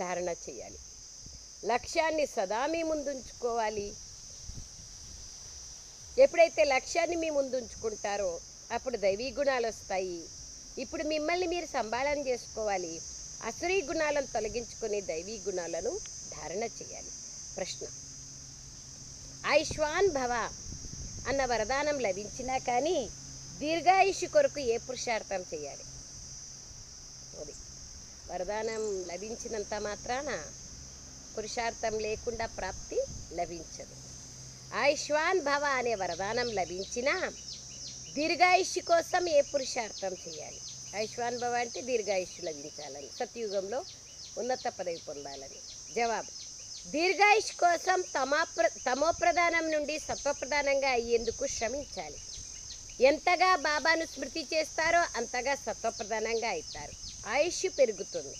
ధారణ చేయాలి. లక్ష్యాన్ని సదా మీ ముందుంచుకోవాలి. ఎప్పుడైతే లక్ష్యాన్ని మీ ముందు ఉంచుకుంటారో అప్పుడు దైవీ గుణాలు వస్తాయి. ఇప్పుడు మిమ్మల్ని మీరు సంభాళన చేసుకోవాలి. అసురీ గుణాలను తొలగించుకునే దైవీ గుణాలను ధారణ చేయాలి. ప్రశ్న. ఆయుష్వాన్ భవ అన్న వరదానం లభించినా కానీ దీర్ఘాయుషు కొరకు ఏ పురుషార్థం చేయాలి? అది వరదానం లభించినంత మాత్రాన పురుషార్థం లేకుండా ప్రాప్తి లభించదు. ఆయుష్వాన్ భవ అనే వరదానం లభించినా దీర్ఘాయుష్యు కోసం ఏ పురుషార్థం చేయాలి? ఆయుష్వాన్ భవ అంటే దీర్ఘాయుష్యు లభించాలని సత్యుగంలో ఉన్నత పదవి పొందాలని. జవాబు దీర్ఘాయుష్ కోసం తమో ప్రధానం నుండి సత్వప్రధానంగా అయ్యేందుకు శ్రమించాలి. ఎంతగా బాబాను స్మృతి చేస్తారో అంతగా సత్వప్రధానంగా అవుతారు ఆయుష్ పెరుగుతుంది.